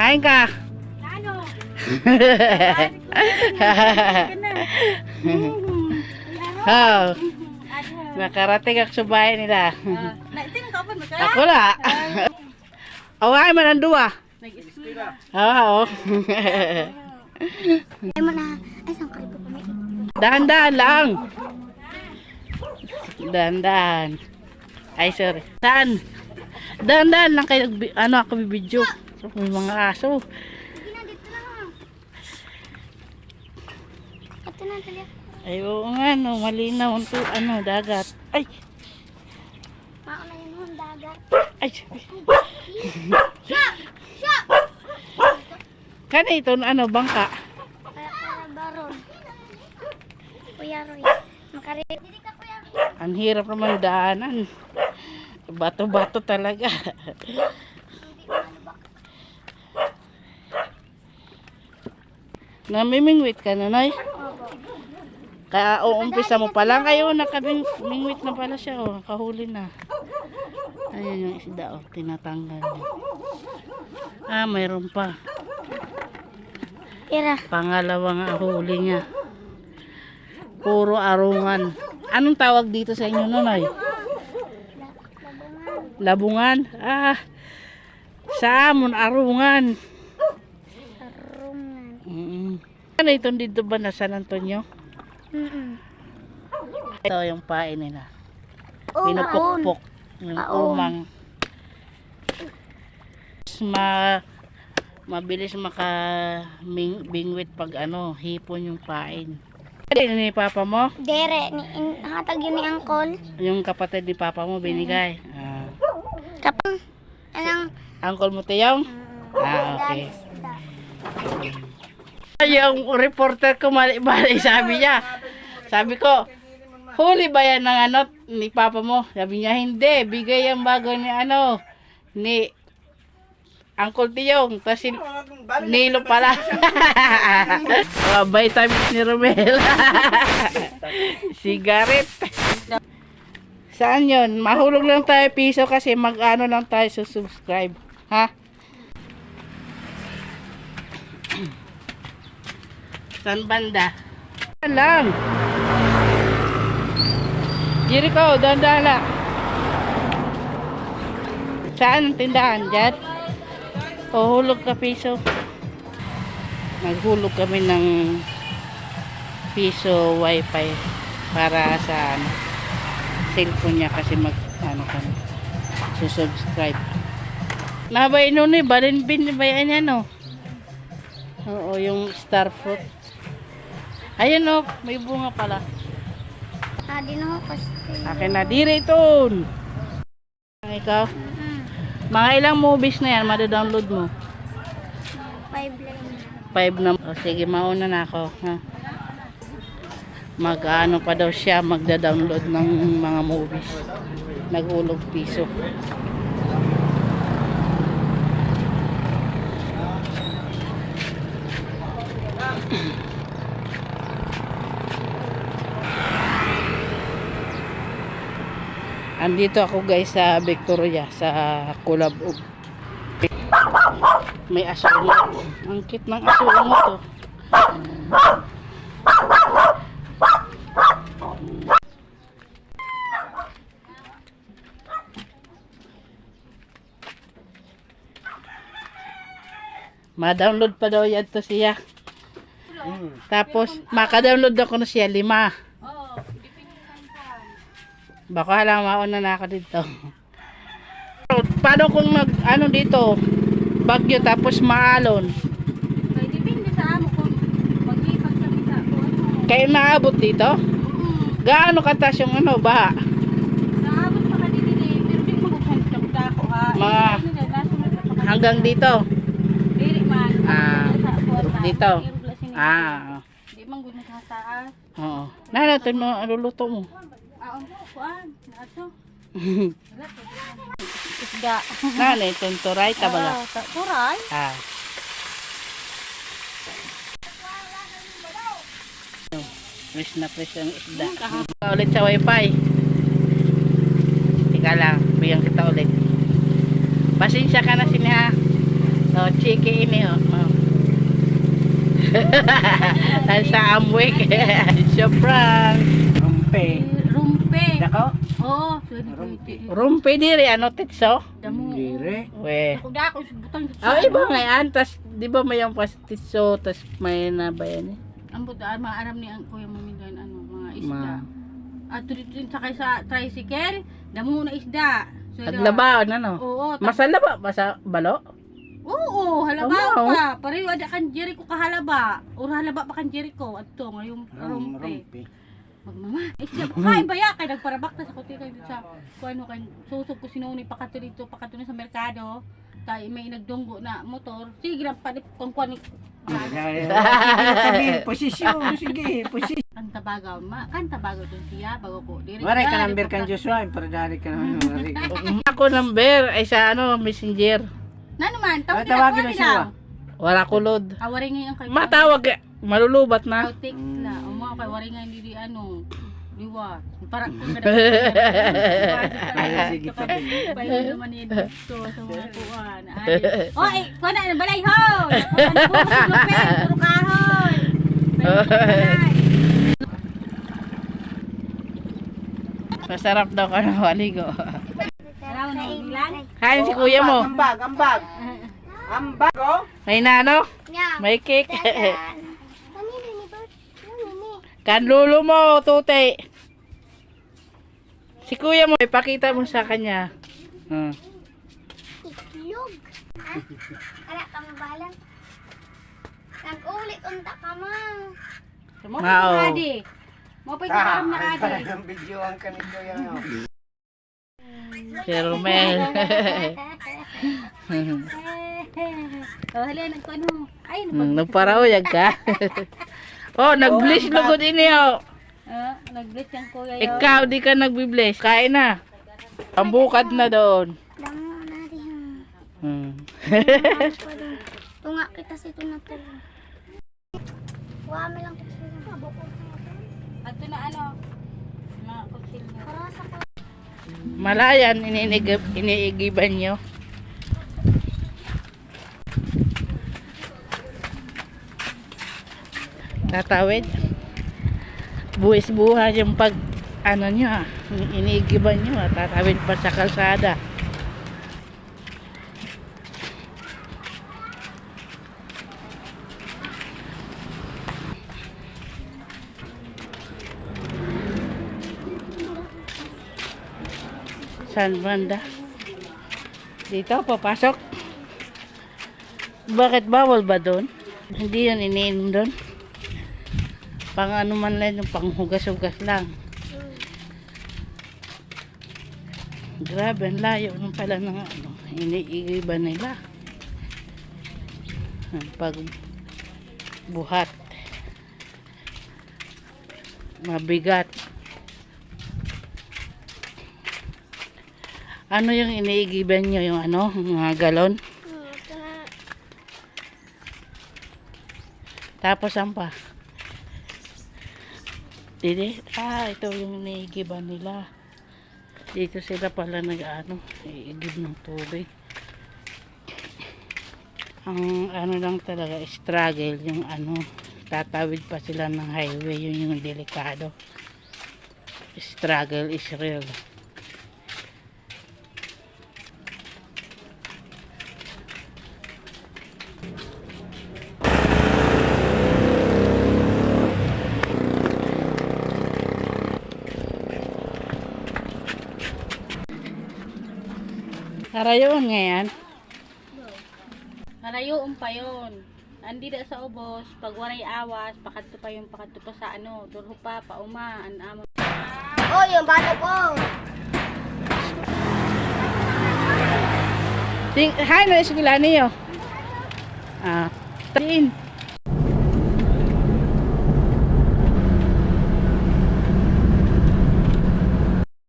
Kain ka. Ano? oh, nakarating ako sa bahay nila. Magka? Ako la. Away man ang duwa. Nag-school Oo. Ay mo na. Ay, saan ka rin po kami? Dahan-dahan lang. Dahan-dahan. Ay, sorry. Saan? Dahan-dahan lang kayo. Ano ako bibidyo. May mga aso. Ay, oo nga, no. Malinaw ang ano, dagat. Ay, Mauna yun yung dagat. Ay. Siya! Kanito, ano, bangka. Kaya para baron. Kuya Roy. Roy. Ang hirap naman daanan. Bato-bato talaga. Namimingwit ka na? Opo. Kaya uumpisa mo pa lang kayo, nakabingwit na pala siya, oh, kahuli na. Ayun yung isda, oh, tinatanggal. Ah, mayroon pa. Tira. Pangalawang huli niya. Puro arungan. Anong tawag dito sa inyo, Nonoy? Labungan. Labungan? Ah, sa amon, arungan. Sarungan. Mm Ano itong dito ba na San Antonio? Mm-mm. Ito yung pain nila. Oh, Yung Aon. umang. Ma mabilis maka ming, bingwit pag ano, hipon yung pain. Ano ni papa mo? Dere, ni in, hatag yun ni Angkol. Yung kapatid ni papa mo binigay. Ah. Kapang, anang, Uncle mo tiyong? mm, Ah, okay. Yung reporter ko mali-mali sabi niya. Sabi ko, huli ba yan ng ano ni papa mo? Sabi niya, hindi. Bigay yung bago ni ano, ni Uncle Tiyong. Tapos si Nilo pala. oh, vitamins ni Romel. Sigaret. Saan yun? Mahulog lang tayo piso kasi mag-ano lang tayo sa subscribe. Ha? Saan banda? Lang. Jericho, dahan-dahan lang. Saan ang tindahan? Diyan? O hulog ka piso. Naghulog kami ng piso wifi para sa ano, cellphone niya kasi mag ano kami susubscribe. Nabay nun eh, balin bin ba yan yan oh. Oo, yung star fruit. Ayun oh, may bunga pala. Di na ako kasi. Akin na diri ito. Ikaw, Mm, mga ilang movies na yan, madadownload mo. five lang. Five na. O sige, mauna na ako. Ha? Mag-ano pa daw siya, magda-download ng mga movies. Nagulog piso. Andito ako guys sa Victoria sa Kulabog. May asungot. Ang cute ng asungot to. Ma-download pa daw yan to siya. Tapos, maka-download ako na siya, lima. Baka lang mauna na ako dito. Paano kung mag, ano dito, bagyo tapos maalon? Ay, depende sa amo kung maglipag kami sa kung ano. Kayo naabot dito? Gaano katas yung ano, baha? naabot pa ka dili, pero di ha. Mga Ano na, na sa pagkakas. hanggang dito. Dili man. Ah, dito. Ni- Ah, Di man gud sa taas. oo. Nana, ito mo, luluto mo. Ah, kuan. Ato. isda. Nani, tunturay, tabaga. Oo, ta- Turay. Ah. Fresh na fresh ang isda. Ka ulit sa wifi. Tika lang, bigyan kita ulit. Pasensya ka na siniha. So, chiki ini oh. oh. Sa amwik. Sobrang. Rumpe. Dako? Oo. Rumpe. sorry. Rumpi diri, ano titso? Damo. Dire. We. Ako dako sa butang sa Ah, iba nga yan. Tas, di ba may yung pastitso, tas may na ba yan eh? Ang buta, maaram ni ang kuya mo mindan ano, mga isda. Ma. At tuloy din sakay sa tricycle, damo na isda. So, Aglaba, ano? Oo. ta- Masala ba? Masa balo? Oo, halaba Amaw. pa. Pareho ada kan jeri ko kahalaba. Or halaba pa kan jeri ko. Adto ngayong Rum, rumpe. Rumpe. Pag mama, isda ko kain ba ya kay nagparabak ta sa kuti kay sa kung ano kay susog ko sinuni pakato dito pakato na sa merkado. Tay may nagdunggo na motor. Sige lang pa kung kuan Kami, posisyon. Sige, posisyon. kanta bagaw ma kanta bagaw dun siya bago ko diri. Maray ka number kan Joshua. Para dari ka naman. Maray ka. Ako number ay sa ano, messenger. Na naman, Ah, tawag tawagin nila na siya. Wala ko load. Ah, waring ngayon kay Matawag, eh. malulubat Oh, na. text na. Kay waring ngayon di ano. Diwa. Para kung Ay, sige, tabi. Bayo naman yun dito sa mga kuwan. Ay. Oh, eh, kuwan na, balay ho! Puro kahoy! Masarap daw ka na ilan? Kain si kuya mo. Ambag, ambag. Ambag, oh. May nano, may cake. Ano ni? Kanlulo mo, tute. Si kuya mo, ipakita mo sa kanya. Hmm. Itlog. Ha? Kala ka mabalang. Nag-ulit unta ka ma. Mo pa di. Mo pa karam na adi. Ang video ang kanito yan. Si Romel. Oh, hala nang kuno. Ay, Hmm, Nagparauyag ka. oh, nag-bliss lugod ini oh. Ah, nag-bless yung kuya yun. Ikaw di ka nagbi-bless. Kain na. Pambukad na doon. Damo na rin. Hmm. Tunga kita sa ito na po. Wame lang ko sila. At na ano? Mga. Malayan, iniigib, iniigiban nyo. Tatawid. Buwis buha yung pag ano nyo ah, iniigiban nyo ah, tatawid pa sa kalsada. Saan banda? Dito, papasok. Bakit bawal ba doon? Hindi yun iniinom doon. Pang ano man lang yung panghugas-hugas lang. Grabe, ang layo nung pala ng ano, iniigiba nila. Ang pag buhat. Mabigat. Ano yung iniigiban nyo? Yung ano? Mga galon? Tapos ang pa? Didi? Ah, ito yung iniigiban nila. Dito sila pala nag ano, iigib ng tubig. Ang ano lang talaga, struggle yung ano, tatawid pa sila ng highway, yun yung delikado. Struggle is real. Karayon ngayon. Nalayoon pa yun. Andi da sa ubos, pag waray awas, pakadto pa yung pakadto pa sa ano, durho pa, pauma, an amo. Oh, yung bata ko. Ting, hi na eskwela niyo. Ah, tin.